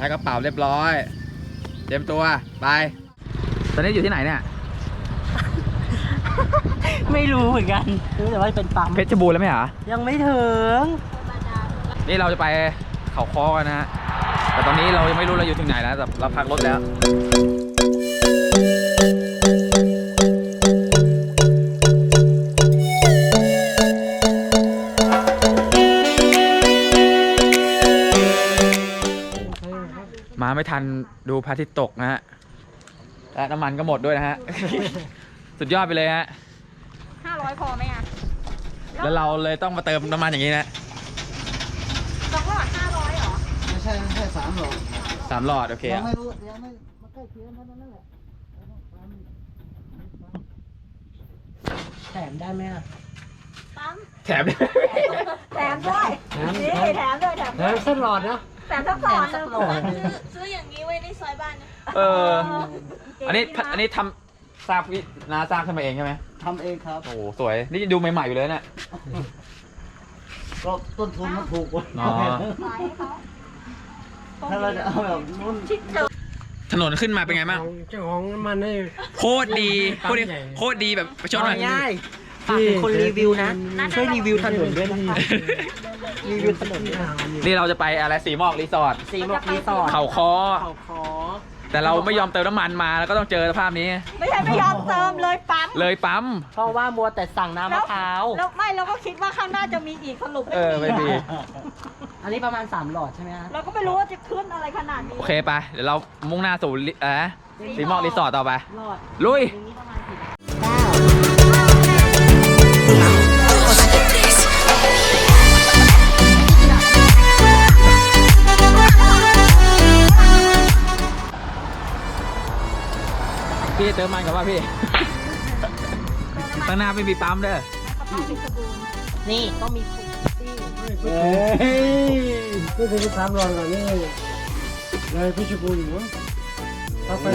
ใช้กระเป๋าเรียบร้อย เตรียมตัว ไป ตอนนี้อยู่ที่ไหนเนี่ย ไม่รู้เหมือนกันรู้แต่ว่าเป็นปั๊มเพชรบูรณ์แล้วไหมหรอ ยังไม่ถึง นี่เราจะไปเขาคอกันนะฮะ แต่ตอนนี้เรายังไม่รู้เราอยู่ถึงไหนแล้วแต่เราพักรถแล้ว ไม่ทันดูพระอาทิตย์ตกนะฮะและน้ำมันก็หมดด้วยนะฮะ สุดยอดไปเลยฮะห้าร้อยพอไหมอะแล้วเราเลยต้องมาเติมน้ำมันอย่างนี้นะสองหลอดห้าร้อยเหรอไม่ใช่ไม่ใช่สามหรอกสามหลอดโอเคยัอะงไม่รู้ยังไม่มาใกล้เคียงเท่านั้นแหละแถมได้ไหมอะปั๊มแถมด้วยแถมด้วยนี่แถมด้วยแถมแถด้วยมเส้นหลอดนะ แถมสักหลอดหนึ่งแถมสักหลอดซื้อซื้ออย่างนี้ไว้ในซอยบ้านนะเออ อันนี้อันนี้ทำสร้างพี่นาสร้างขึ้นมาเองใช่ไหมทำเองครับ โอ้โหสวย นี่ดูใหม่ๆอยู่เลยเนี่ยก็ต้นทุนมันถูกกว่าอ๋อขายให้เขาถ้าเราจะเอาแบบนู้นชิดเจอถนนขึ้นมาเป็นไงบ้าง เจ้าของมันนี่โคตรดีโคตรดีโคตรดีแบบประชดหน่อยง่าย ฝากถึงคนรีวิวนะ ช่วยรีวิวถนนด้วยนะคะรีวิวถนนด้วยนะนี่เราจะไปอะไรสีหมอกรีสอร์ทสีหมอกรีสอร์ทเขาคอ เขาคอ แต่เราไม่ยอมเติมน้ำมันมาแล้วก็ต้องเจอสภาพนี้ ไม่ใช่ไม่ยอมเติมเลยปั๊มเลยปั๊ม เพราะว่ามัวแต่สั่งน้ำมะพร้าวแล้วไม่เราก็คิดว่าข้างหน้าจะมีอีกสรุปเออไม่มีอันนี้ประมาณ 3 หลอดใช่ไหมฮะเราก็ไม่รู้ว่าจะขึ้นอะไรขนาดนี้ โอเคไป เดี๋ยวเรามุ่งหน้าสู่ลิเอะสีหมอกรีสอร์ทต่อไปหลอดลุย ติมมันกับว่าพี่ข้างหน้าไม่มีปั๊มเด้อนี่ต้องมีคุกซี่เฮ้ยนี่คือสามหลอดก่อนนี่เลยพิชบูรณ์อยู่ถ้าไป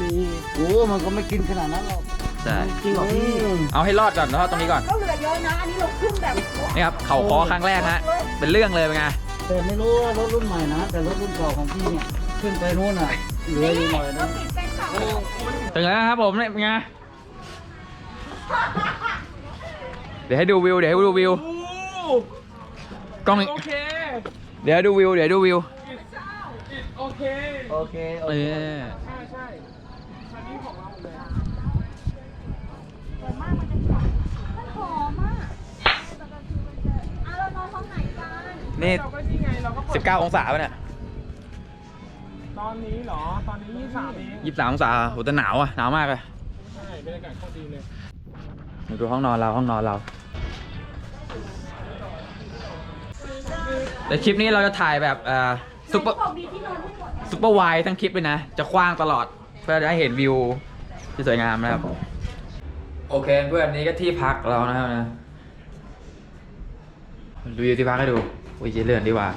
มีโอ้มันก็ไม่กินขนาดนั้นหรอกใช่จริงเหรอพี่เอาให้รอดก่อนรอดตรงนี้ก่อนก็เหลือเยอะนะอันนี้เราขึ้นแบบนี่ครับเขาคอครั้งแรกฮะเป็นเรื่องเลยเป็นไงแต่ไม่รู้ว่ารถรุ่นใหม่นะแต่รถรุ่นเก่าของพี่เนี่ยขึ้นไปนู้นอะเหลืออยู่หน่อยเรานะติดเป็นข่าว ถึงแล้วนะครับผมเนี่ยเป็นไงเดี๋ยวให้ดูวิวเดี๋ยวให้ดูวิวกล้องโอเค เดี๋ยวดูวิวเดี๋ยวดูวิวโอเค โอเอเคอมันหอมอะอะเรานอนห้องไหนกันนี่สิบเก้าองศาป่ะเนี่ย ตอนนี้เหรอ ตอนนี้ยี่สามเองยี่สามองศาโหแต่หนาวอะหนาวมากเลยใช่บรรยากาศโคตรดีเลยมาดูห้องนอนเราห้องนอนเรา แต่คลิปนี้เราจะถ่ายแบบเอ่อซุปเปอร์ซุปเปอร์ไวด์ทั้งคลิปเลยนะ จะกว้างตลอดเพื่อจะให้เห็นวิวที่สวยงามนะครับ โอเคเพื่อนนี้ก็ที่พักเรานะครับนะดูที่พักให้ดูโอ้ยเลื่อนดีกว่า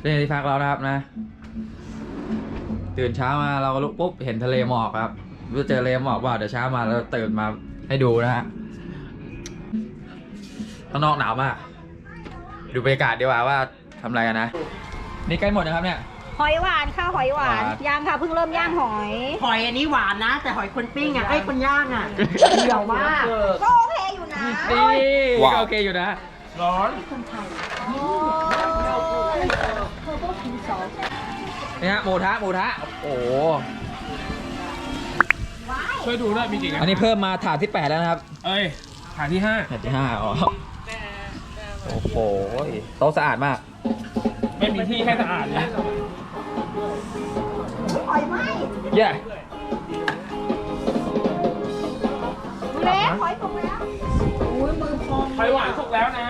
เรื่องที่พักเรานะครับนะ ตื่นเช้ามาเราก็ลุกปุ๊บเห็นทะเลหมอกครับไม่รู้จะเจอทะเลหมอกเปล่าเดี๋ยวเช้ามาเราตื่นมาให้ดูนะฮะข้างนอกหนาวมาก ดูบรรยากาศดีกว่าว่าทำอะไรกันนะ นี่ใกล้หมดนะครับเนี่ย หอยหวานค่ะหอยหวาน หวาน ย่างค่ะเพิ่งเริ่มย่างหอย หอยอันนี้หวานนะ แต่หอยคนปิ้งอะไอ้ยคนย่างอะเดี๋ยวว่าก็โอเคอยู่นะนี่ก็โอเคอยู่นะ ร้อน นี่ฮะหมูทะหมูทะโอ้โหช่วยดูด้วยมีกี่อันนี้เพิ่มมาถาดที่ 8 แล้วนะครับเอ้ยฐานที่ห้าถาดที่5อ๋อโอ้โหโต๊ะสะอาดมาก ไม่มีที่ให้สะอาดเลยหอยไหมเย้เล็กหอยตรงแล้วไฟหวานสุกแล้วนะ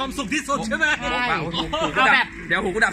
ความสุขที่สุดใช่ไหมเอาแบบ เดี๋ยวหูกูดับ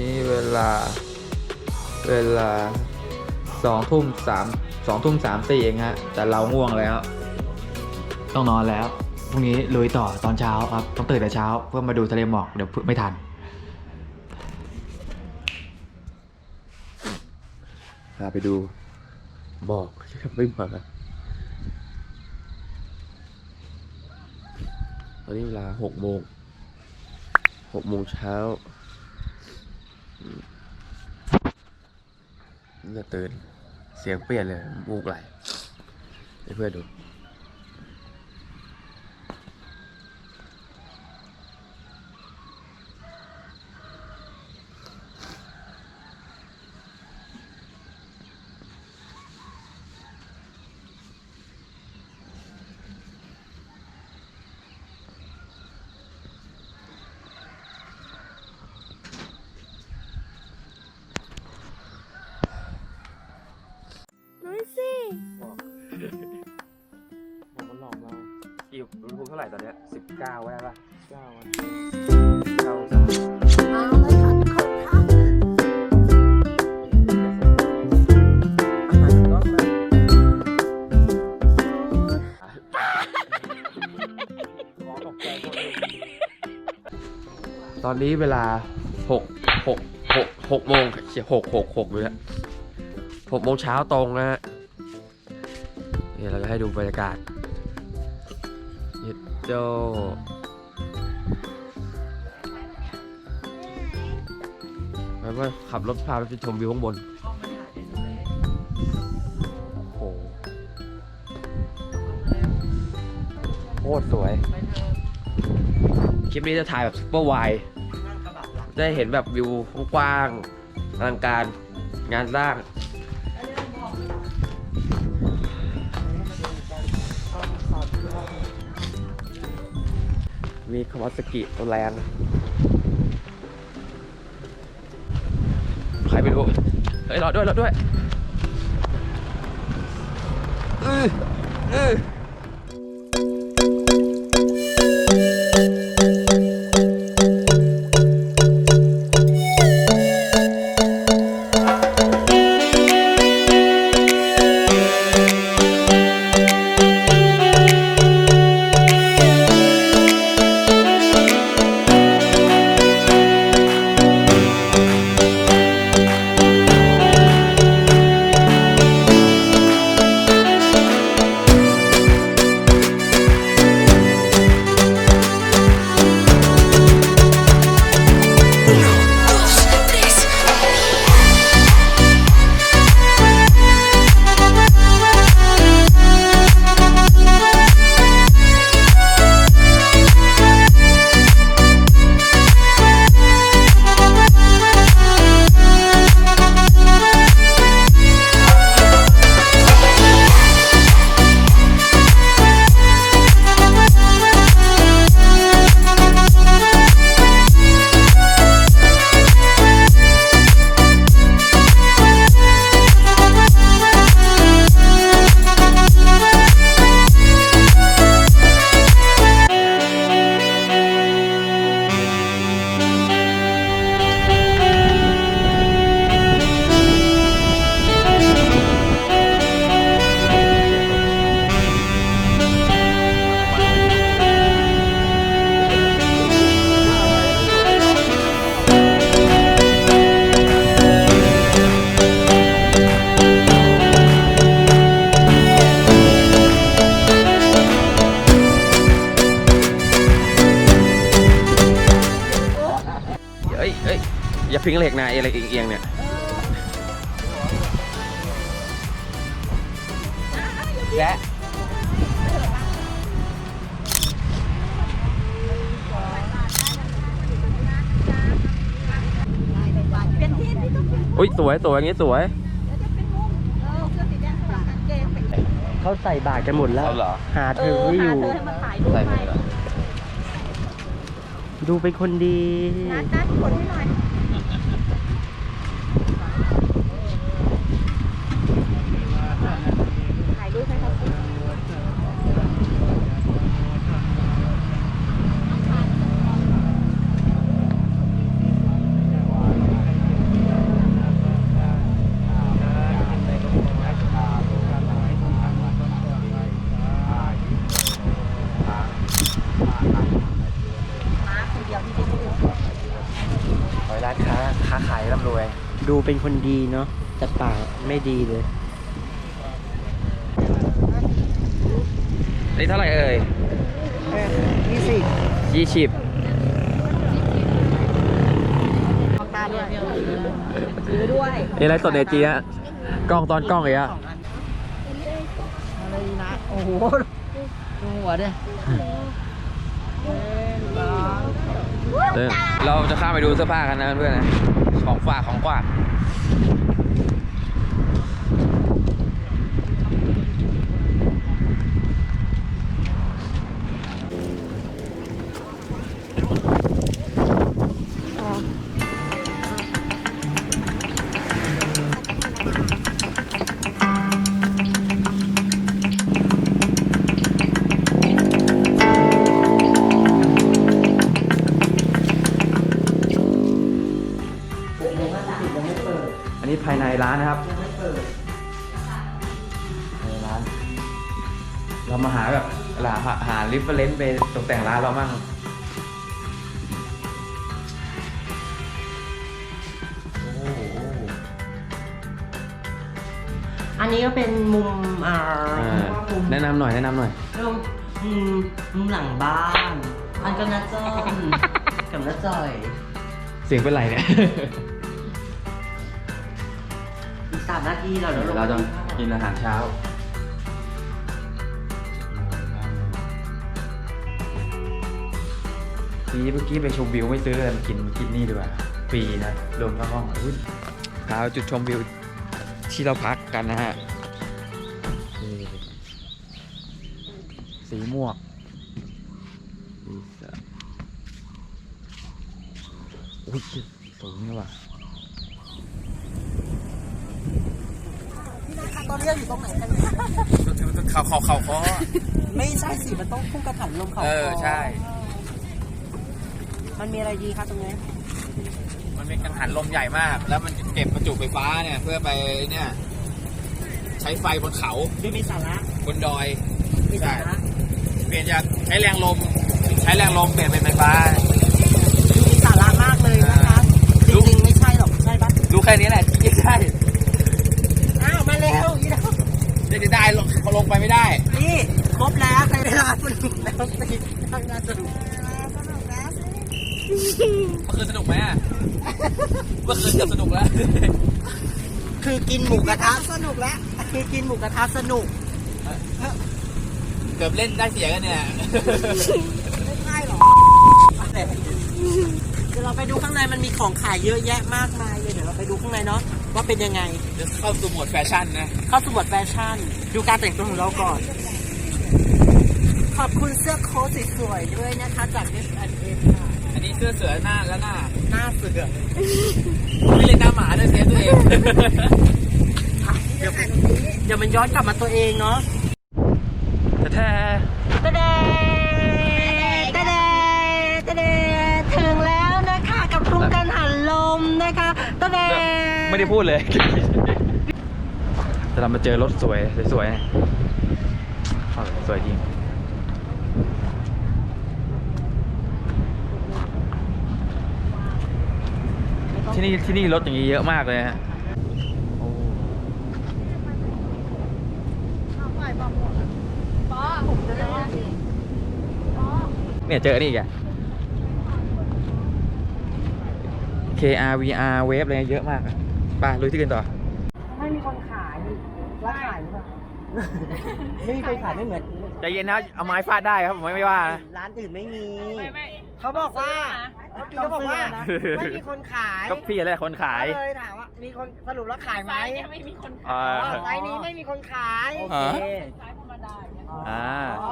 นี้เวลา เวลาสองทุ่มสามสองทุ่มสามสี่เองฮะ แต่เราง่วงแล้ว ต้องนอนแล้วพรุ่งนี้ลุยต่อตอนเช้าครับ ต้องตื่นแต่เช้า เพื่อมาดูทะเลหมอกเดี๋ยวไม่ทัน พาไปดูหมอกไม่มาตอนนี้เวลาหกโมงหกโมงเช้า จะตื่น เสียงเปลี่ยนเลยมูกไหลให้เพื่อนดู ตอนเนี้สิบเก้าได้ปะเจ้าวันเก้าเอาแล้วขัดขัดขัดขอตกใจหมดเลยตอนนี้เวลาหกหกหกหกโมงเฉียหกหกหกเลยฮะหกโมงเช้าตรงนะฮะนี่เราจะให้ดูบรรยากาศเย็ด โจ แล้วก็ขับรถพาไปชมวิวข้างบน โอ้โหโคตรสวย คลิปนี้จะถ่ายแบบซุปเปอร์ไวด์ได้เห็นแบบวิวกว้างอลังการงานสร้าง มีคาวาสกิตัวแรงใครไปดูเฮ้ยรอด้วยรอด้วย อืออือ อย่าพิงเหล็กนะอะไรเอียงๆเนี่ย และเป็นที่ที่ต้องเป็นอุ้ยสวยสวยอย่างงี้สวย เดี๋ยวจะเป็นมุมเออเสื้อสีแดงสลับกางเกงเป็นเขาใส่บาตรกันหมดแล้ว เอาเหรอ หาเอเธออไม่อหายู่ เธอให้มาถ่ายรูปใส่หมให้ดเหรอ ดูเป็นคนดีนัดนัดคนให้หน่อยถ่ายรูปให้เขาสิ ขอให้ร้านค้าค้าขายร่ำรวย ดูเป็นคนดีเนาะแต่ปากไม่ดีเลยนี่เท่าไหร่เอ่ยยี่สิบยี่สิบตาด้วยซื้อด้วยนี่ไรสดเนจีฮะกล้องตอนกล้องเลยอะอะไรนะโอ้โหดูหัวเนี่ยเออเราจะข้ามไปดูเสื้อผ้ากันนะเพื่อนๆนะ ของฝากของฝาก อ่าอ่ามุมแนะนำหน่อยแนะนำหน่อย มุมมุมมุมหลังบ้าน อันก็น่าจ้อนกับน้าจ่อย เสียงเป็นไรเนี่ย อีกสามนาทีเราเดี๋ยวลงเราจะกินอาหารเช้า ทีเมื่อกี้ไปชมวิวไม่ซื้อเลยมากินกินนี่ดีกว่าฟรีนะรวมทั้งห้องอุ๊ยพาไปจุดชมวิวที่เราพักกันนะฮะ นี่สีม่วงสีเสืออุ้ยสูงนี่ว่ะตอนนี้เราอยู่ตรงไหนกันเขาเขาเขาเขาไม่ใช่สิ มันต้องพุ่งกระถันลมเขาเออ ใช่ มันมีอะไรดีคะตรงนี้ มันเป็นกังหันลมใหญ่มาก แล้วมันจะเก็บประจุไฟฟ้าเนี่ย เพื่อไปเนี่ย ใช้ไฟบนเขาดูมีสาระบนดอยมีสาระเปลี่ยนจากใช้แรงลม ใช้แรงลมเปลี่ยนเป็นไฟฟ้ามีสาระมากเลยนะคะจรู้ริงๆไม่ใช่หรอกใช่ปะรู้แค่นี้แหละยิ่งได้อ้าวมาแล้วอีดาวจะได้ลงเขาลงไปไม่ได้ นี่ครบแล้วในเวลาสนุกแล้วสิทางงานสนุกเมื่อคืนสนุกไหมอะเมื่อคืนเกือบสนุกแล้ว คือกินหมูกระทะสนุกแล้วคือกินหมูกระทะสนุก เกือบเล่นได้เสียกันเนี่ยไม่ใช่หรอเดี๋ยวเราไปดูข้างในมันมีของขายเยอะแยะมากมายเลยเดี๋ยวเราไปดูข้างในเนาะว่าเป็นยังไงจะเข้าสู่โหมดแฟชั่นนะเข้าสู่บทแฟชั่น ดูการแต่งตัวของเราก่อน ขอบคุณเสื้อโค้ทสวยๆด้วยนะคะจาก H&M ค่ะอันนี้เสื้อเสือหน้าและหน้า หน้าเสือไม่เล่นหน้าหมาด้วยเซฟตัวเองเดี๋ยวเดี๋ยวมันย้อนกลับมาตัวเองเนาะแท้ตะเดตะเดตะเดถึงแล้วนะคะ กับทุ่งกันหันลมนะคะตะเดไม่ได้พูดเลยแต่เรามาเจอรถสวยสวยๆนะเอาสวยจริง ที่นี่ที่นี่รถอย่างนี้เยอะมากเลยฮะโอ้ปอผมจะได้เนี่ยเจอนี่อีกอะ KR VR เวฟอะไรเยอะมากอะไปลุยที่กันต่อ ไม่มีคนขายร้านขายหรือเปล่าไม่มีคนขายไม่เหมือนใจเย็นนะเอาไม้ฟาดได้ครับผมไม่ไม่ว่านะร้านอื่นไม่มีไม่ไม่เขาบอกว่า เมื่อกี้เขาบอกว่าไม่มีคนขายก็พี่อะไรคนขาย ก็เลยถามว่ามีคนสรุปแล้วขายไหมไซส์เนี่ยไม่มีคนอ่าอ๋อไซส์นี้ไม่มีคนขายโอเคไซส์ธรรมดาเนี่ยอ่าอ๋อ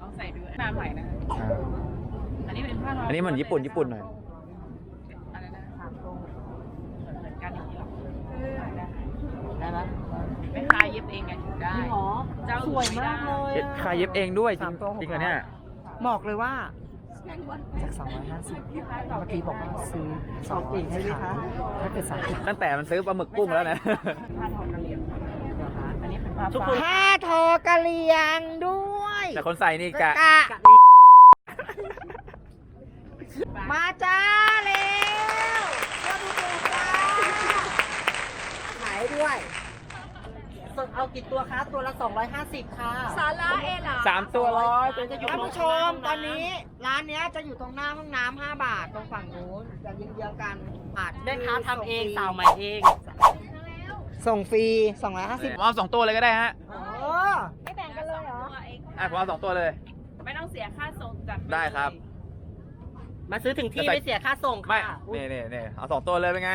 ต้องใส่ด้วยหน้าใหม่นะคะอันนี้เป็นผ้าทออันนี้เหมือนญี่ปุ่นญี่ปุ่นหน่อยอะไรนะสามตรงเหมือนเหมือนกันอย่างนี้หรอได้ได้ไหมไม่คลายเย็บเองไงถึงได้หรอเจ้าสวยมากเลยเย็บอะคาเย็บเองด้วยจริสางมตัวหกจริงเหรอเนี่ยบอกเลยว่า จากสองร้อยห้าสิบเมื่อกี้บอกว่าซื้อสองปีใช่ไหมคะถ้าเกิดสามสิบตั้งแต่มันซื้อปลาหมึกกุ้งแล้วนะผ้าทอกระเหลี่ยงอันนี้เป็นผ้าทุกคนผ้าทอกะเหรียงด้วยแต่คนใส่นี่กะ กะมาจ้าเร็วมาดูตัวจ้าขายด้วยสด เอากี่ตัวคะ ตัวละ 250 ค่ะ สาระเอล่ะสามตัวร้อยท่านผู้ชมตอนนี้ร้านเนี้ยจะอยู่ตรงหน้าห้องน้ำ5บาทตรงฝั่งนู้นจะยิงเยื้องๆกันบาทแม่ค้าทำเองสาวใหม่เองส่งฟรี 250ผมเอาสองตัวเลยก็ได้ฮะเออไม่แบ่งกันเลยเหรออะผมเอาสองตัวเลย ไม่ต้องเสียค่าส่งจัดปเลยได้ครับ มาซื้อถึงที่จะใส่ไม่เสียค่าส่งไม่ค่ะ นี่นี่นี่เอาสองตัวเลยเป็นไง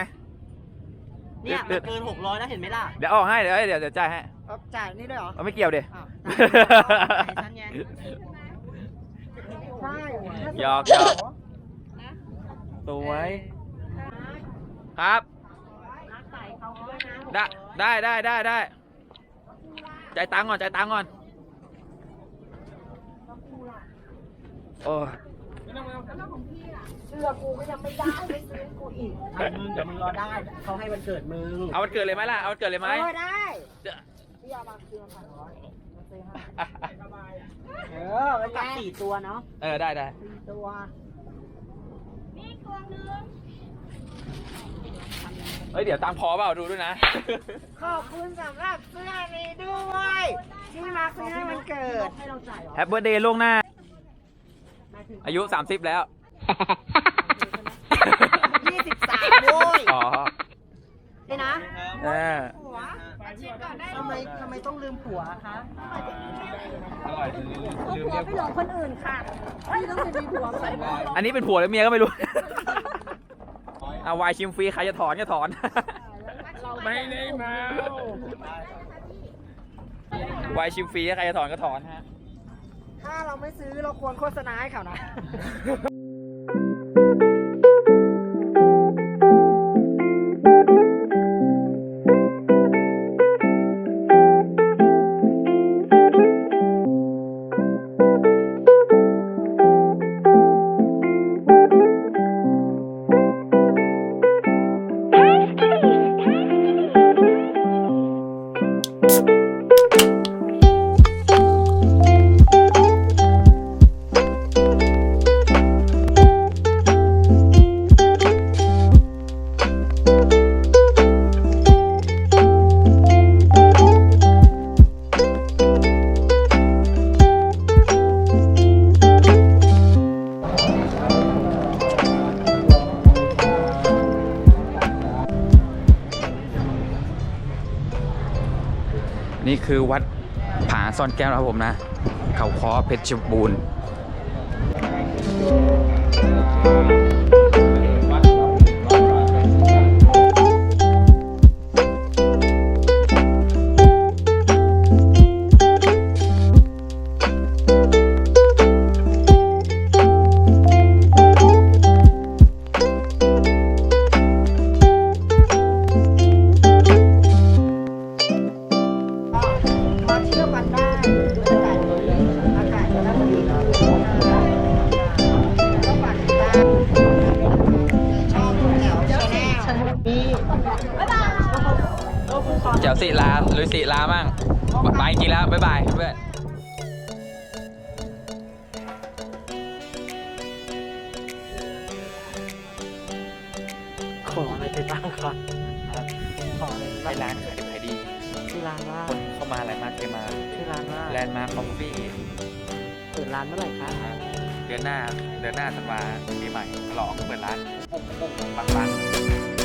เนี่ยเดืมัอดนเกิน600แล้วเห็นไหมล่ะเดี๋ยวออกให้เดี๋ยวเดี๋ยวเดี๋ยวจ่ายให้เอาจ่ายนี่ด้วยเหรอเอาไม่เกี่ยวดิอ้าวจ่ายฉันไงใช่หยอกหยอก สวยครับได้ได้ได้ได้ได้จ่ายตังค์ก่อนจ่ายตังค์ก่อนโอ้ย เชื่อกูก็ยังไม่ได้ไปซื้อกูอีกมึงเดี๋ยวมึงรอได้เขาให้วันเกิดมึงเอาวันเกิดเลยไหมล่ะ เอาวันเกิดเลยไหมเออได้เดี๋ยวพี่เอามาคืนพันร้อยมาซื้อให้เออมันจับสี่ตัวเนาะเออได้ได้สี่ตัวนี่กวงนึงเฮ้ยเดี๋ยวตังพอเปล่าดูด้วยนะ ขอบคุณสำหรับเสื้อนี้ด้วย ที่มาซื้อให้มันเกิดแฮปเปอร์เดย์ล่วงหน้า อายุ 30 แล้วยี่สิบสามโว้ย อ๋อนี่นะเออผัวทำไมทำไมต้องลืมผัวคะผัวไปหลงคนอื่นค่ะพี่ต้องมีผัวใส่ไหมอันนี้เป็นผัวหรือเมียก็ไม่รู้เอาวายชิมฟรีใครจะถอนก็ถอน ไม่ได้เมาวายชิมฟรีใครจะถอนก็ถอนฮะ ถ้าเราไม่ซื้อเราควรโฆษณาให้เขานะ ซ่อนแก้วนะครับผมนะ เขาคอเพชรบูรณ์ บายจริงแล้ว บ๊ายบายเพื่อนขออะไรไปบ้างครับขออะไรไปไปบ้างร้านขายดิบขายดี ชื่อร้านว่าคนเข้ามาอะไรมาเทมา ชื่อร้านว่าแลนด์มาร์คคอฟฟี่เปิดร้านเมื่อไหร่คะเดือนหน้า เดือนหน้าธันวาปีใหม่ฉลองเปิดร้านโอ้โหกุ้งปังๆ